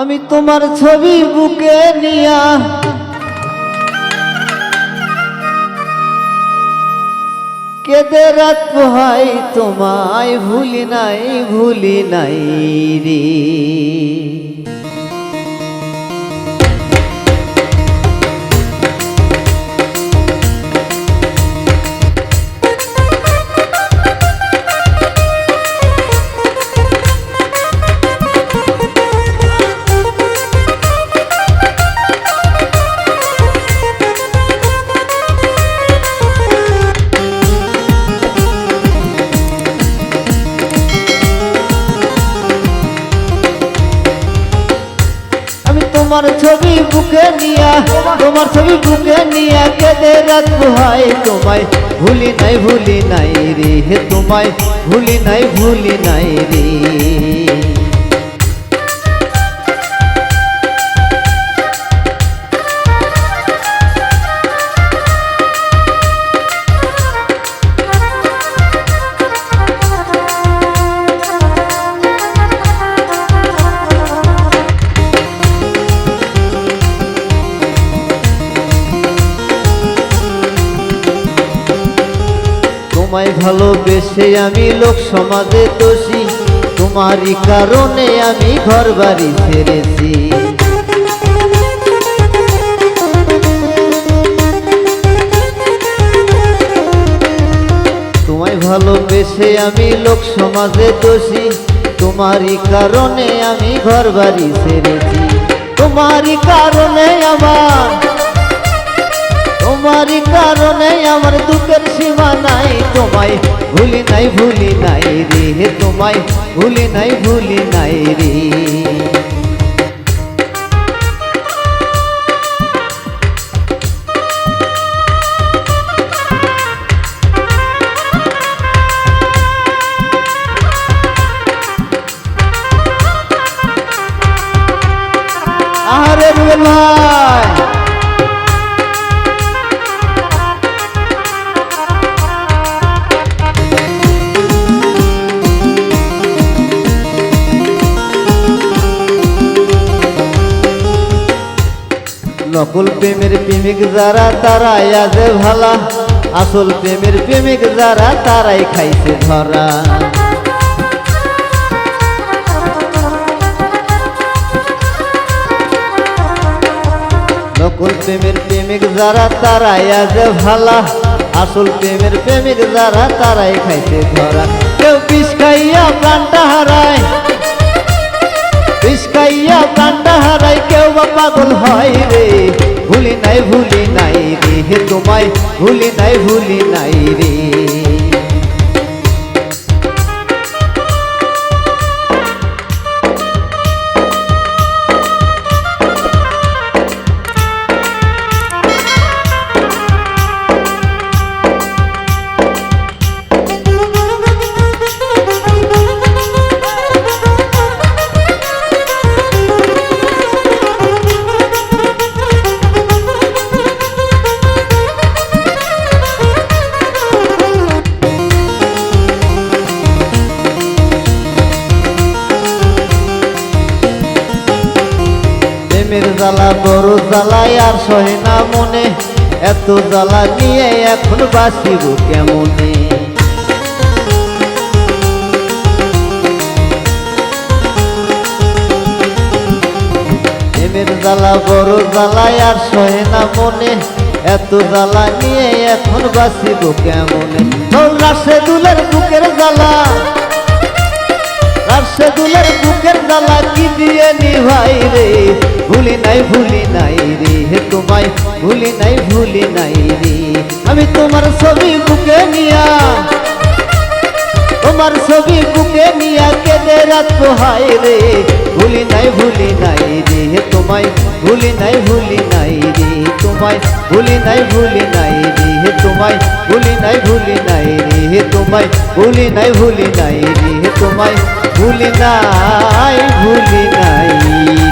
আমি তোমার ছবি বুকে নিয়া। কেদে রাত পোহাই তোমায় ভুলি নাই ভুলি নাই রে। তোমার ছবি বুকে নিয়া, তোমার ছবি বুকে নিয়া কেদে রাখব হাই তোমায়। ভুলি নাই ভুলি নাই রে তোমায়। ভুলি নাই ভুলি নাই রে। তোমায় ভালোবেসে আমি লোক সমাজে দোষী। তোমারই কারণে আমি ঘর বাড়ি ছেড়েছি। তোমায় ভালোবেসে আমি লোক সমাজে দোষী। তোমারই কারণে আমি ঘর বাড়ি ছেড়েছি। তোমারই কারণে আমার তোমায় ভুলি নাই ভুলি নাই রে হে তোমায় ভুলি নাই ভুলি নাই রে। আরে নকল প্রেমের প্রেমিক যারা তারাই আজে ভালা আসল প্রেমের প্রেমিক যারা তারাই খাইছে ধরা নকল প্রেমের প্রেমিক যারা তারাই আজে ভালা আসল প্রেমের প্রেমিক যারা তারাই খাইছে ধরা কেউ বিষ খাইয়া প্রাণটা হারায় বিষ্কাইয়া প্রাণটা হারাই কেউ বা পাগল হয় রে। ভুলি নাই ভুলি নাই রে হে তোমায়। ভুলি নাই ভুলি নাই রে। প্রেমের জ্বালা বড় জ্বালায় আর সহে না মনে। এত জ্বালা নিয়ে এখন বাসিব কেমনে? প্রেমের জ্বালা বড় জ্বালায় আর সহে না মনে। এত জ্বালা নিয়ে এখন বাসিব কেমনে? রাশে দুলের বুকের জ্বালা। রাশে দুলের বুকের জ্বালা কি দিয়ে নিভাই রে? ভুলি নাই ভুলি নাই রে, হে তোমায় ভুলি নাই ভুলি নাই রে। আমি তোমার ছবি বুকে নিয়া, তোমার ছবি বুকে নিয়া কেঁদে রাত পোহাই রে। ভুলি নাই ভুলি নাই রে, হে তোমায় ভুলি নাই ভুলি নাই রে। তোমায় ভুলি নাই ভুলি নাই রে, হে তোমায় ভুলি নাই ভুলি নাই রে, হে তোমায় ভুলি নাই ভুলি নাই রে, হে তোমায় ভুলি নাই ভুলি নাই।